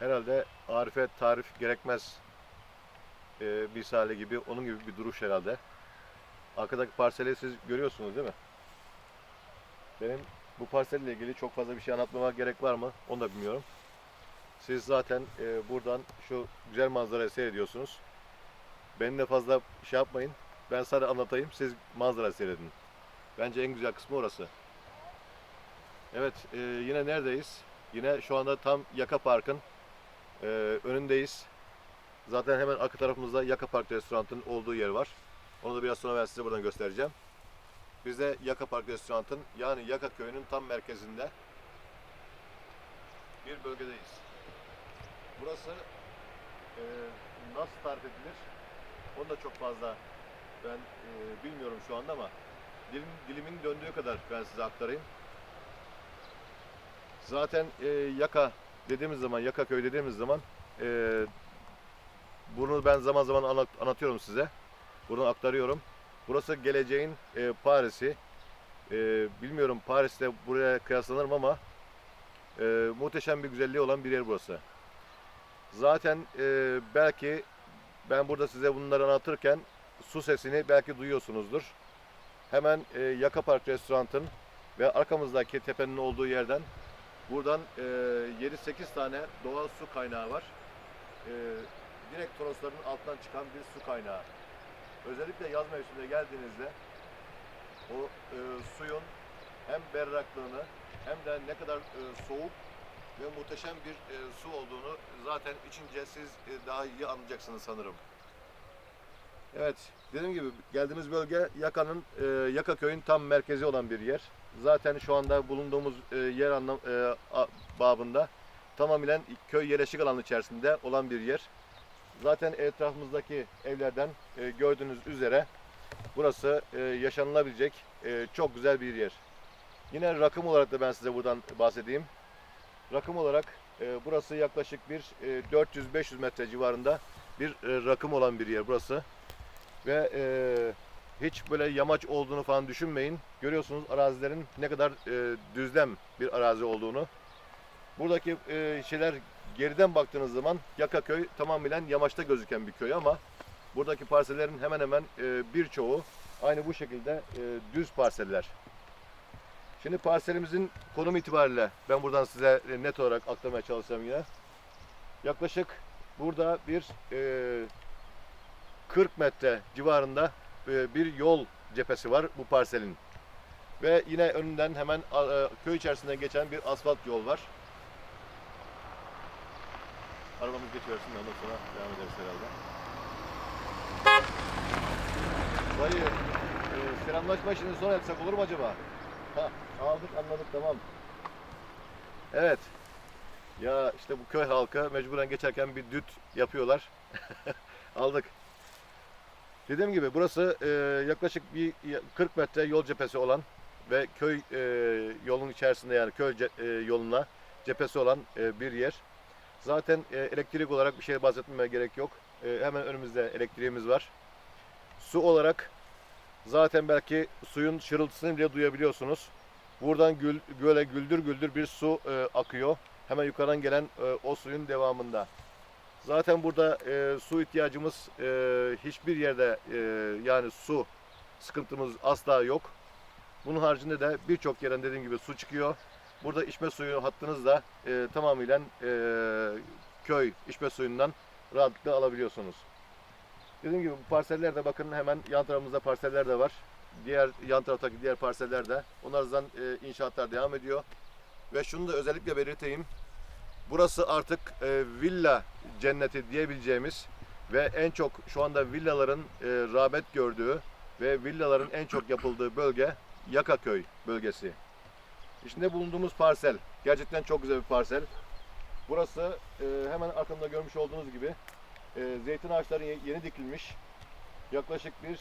herhalde Arife tarif gerekmez e, misali gibi onun gibi bir duruş herhalde. Arkadaki parseli siz görüyorsunuz değil mi? Benim bu parselle ilgili çok fazla bir şey anlatmama gerek var mı? Onu da bilmiyorum. Siz zaten e, buradan şu güzel manzarayı seyrediyorsunuz. Beni de fazla şey yapmayın. Ben sadece anlatayım. Siz manzara seyredin. Bence en güzel kısmı orası. Evet, e, yine neredeyiz? Yine şu anda tam Yaka Park'ın e, önündeyiz. Zaten hemen arka tarafımızda Yaka Park restoranının olduğu yer var. Onu da biraz sonra ben size buradan göstereceğim. Biz de Yaka Park restoranının yani Yaka köyünün tam merkezinde bir bölgedeyiz. Burası e, nasıl tarif edilir? Onu da çok fazla ben e, bilmiyorum şu anda ama dilim, dilimin döndüğü kadar ben size aktarayım. Zaten e, Yaka dediğimiz zaman, Yaka köy dediğimiz zaman e, bunu ben zaman zaman anlat, anlatıyorum size. Bunu aktarıyorum. Burası geleceğin e, Paris'i. E, bilmiyorum Paris'te buraya kıyaslanır mı ama e, muhteşem bir güzelliği olan bir yer burası. Zaten e, belki ben burada size bunları anlatırken su sesini belki duyuyorsunuzdur. Hemen e, Yaka Park Restorant'ın ve arkamızdaki tepenin olduğu yerden buradan e, 7-8 tane doğal su kaynağı var. E, direkt Torosların altından çıkan bir su kaynağı. Özellikle yaz mevsiminde geldiğinizde o e, suyun hem berraklığını hem de ne kadar e, soğuk ve muhteşem bir e, su olduğunu zaten içince siz e, daha iyi anlayacaksınız sanırım. Evet, dediğim gibi geldiğimiz bölge Yaka'nın e, Yaka köyün tam merkezi olan bir yer. Zaten şu anda bulunduğumuz e, yer anlam e, a- babında tamamen köy yerleşik alanı içerisinde olan bir yer. Zaten etrafımızdaki evlerden e, gördüğünüz üzere burası e, yaşanılabilecek e, çok güzel bir yer. Yine rakım olarak da ben size buradan bahsedeyim. Rakım olarak e, burası yaklaşık bir e, 400-500 metre civarında bir e, rakım olan bir yer burası. Ve e, hiç böyle yamaç olduğunu falan düşünmeyin. Görüyorsunuz arazilerin ne kadar e, düzlem bir arazi olduğunu. Buradaki e, şeyler geriden baktığınız zaman Yakaköy tamamen yamaçta gözüken bir köy ama buradaki parsellerin hemen hemen e, birçoğu aynı bu şekilde e, düz parseller. Şimdi parselimizin konum itibariyle ben buradan size e, net olarak aktarmaya çalışacağım yine. Yaklaşık burada bir e, 40 metre civarında bir yol cephesi var bu parselin. Ve yine önünden hemen e, köy içerisinden geçen bir asfalt yol var. Arabamız geçiversin ondan sonra devam ederiz herhalde. Dayı, e, selamlaşma işini sonra yapsak olur mu acaba? Ha, aldık anladık tamam. Evet. Ya işte bu köy halkı mecburen geçerken bir düt yapıyorlar. aldık. Dediğim gibi burası e, yaklaşık bir 40 metre yol cephesi olan ve köy e, yolun içerisinde yani köy ce- e, yoluna cephesi olan e, bir yer. Zaten e, elektrik olarak bir şey bahsetmeme gerek yok. E, hemen önümüzde elektriğimiz var. Su olarak zaten belki suyun şırıltısını bile duyabiliyorsunuz. Buradan gül, göle güldür güldür bir su e, akıyor. Hemen yukarıdan gelen e, o suyun devamında. Zaten burada e, su ihtiyacımız e, hiçbir yerde e, yani su sıkıntımız asla yok. Bunun haricinde de birçok yerden dediğim gibi su çıkıyor. Burada içme suyu hattınız da e, tamamıyla e, köy içme suyundan rahatlıkla alabiliyorsunuz. Dediğim gibi bu parsellerde bakın hemen yan tarafımızda parseller de var. Diğer yan taraftaki diğer parseller de. Onlardan e, inşaatlar devam ediyor. Ve şunu da özellikle belirteyim. Burası artık e, villa cenneti diyebileceğimiz ve en çok şu anda villaların e, rağbet gördüğü ve villaların en çok yapıldığı bölge Yakaköy bölgesi. İçinde bulunduğumuz parsel gerçekten çok güzel bir parsel. Burası e, hemen arkamda görmüş olduğunuz gibi e, zeytin ağaçları ye- yeni dikilmiş. Yaklaşık bir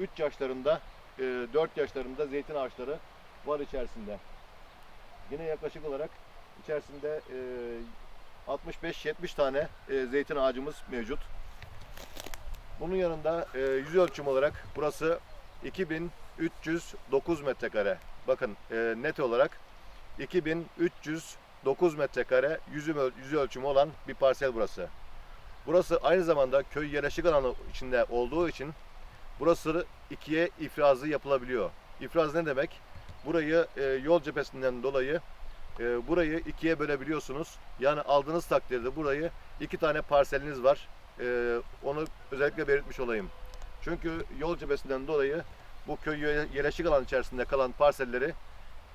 3 yaşlarında, 4 yaşlarında zeytin ağaçları var içerisinde. Yine yaklaşık olarak içerisinde e, 65-70 tane e, zeytin ağacımız mevcut. Bunun yanında e, yüz ölçüm olarak burası 2309 metrekare. Bakın e, net olarak 2309 9 metrekare yüzü, öl- yüzü ölçümü olan bir parsel burası. Burası aynı zamanda köy yerleşik alanı içinde olduğu için burası ikiye ifrazı yapılabiliyor. İfraz ne demek? Burayı e, yol cephesinden dolayı e, burayı ikiye bölebiliyorsunuz. Yani aldığınız takdirde burayı iki tane parseliniz var. E, onu özellikle belirtmiş olayım. Çünkü yol cephesinden dolayı bu köy ye- yerleşik alan içerisinde kalan parselleri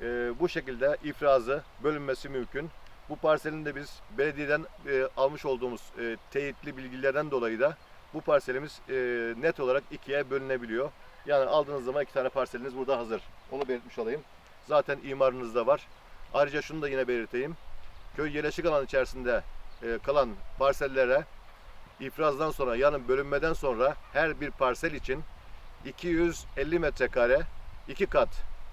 e, bu şekilde ifrazı bölünmesi mümkün. Bu parselin de biz belediyeden e, almış olduğumuz e, teyitli bilgilerden dolayı da bu parselimiz e, net olarak ikiye bölünebiliyor. Yani aldığınız zaman iki tane parseliniz burada hazır. Onu belirtmiş olayım. Zaten imarınızda var. Ayrıca şunu da yine belirteyim. Köy yerleşik alan içerisinde e, kalan parsellere ifrazdan sonra yani bölünmeden sonra her bir parsel için 250 metrekare iki kat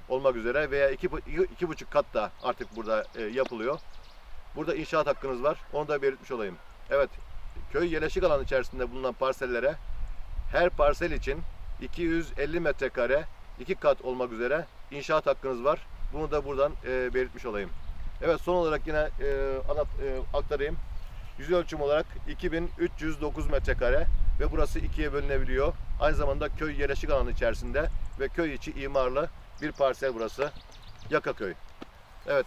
olmak üzere veya iki, iki, iki buçuk kat da artık burada e, yapılıyor. Burada inşaat hakkınız var. Onu da belirtmiş olayım. Evet, köy yerleşik alan içerisinde bulunan parsellere her parsel için 250 metrekare iki kat olmak üzere inşaat hakkınız var. Bunu da buradan e, belirtmiş olayım. Evet son olarak yine e, anlat, e, aktarayım. Yüz ölçüm olarak 2309 metrekare ve burası ikiye bölünebiliyor. Aynı zamanda köy yerleşik alanı içerisinde ve köy içi imarlı bir parsel burası. Yakaköy. Evet.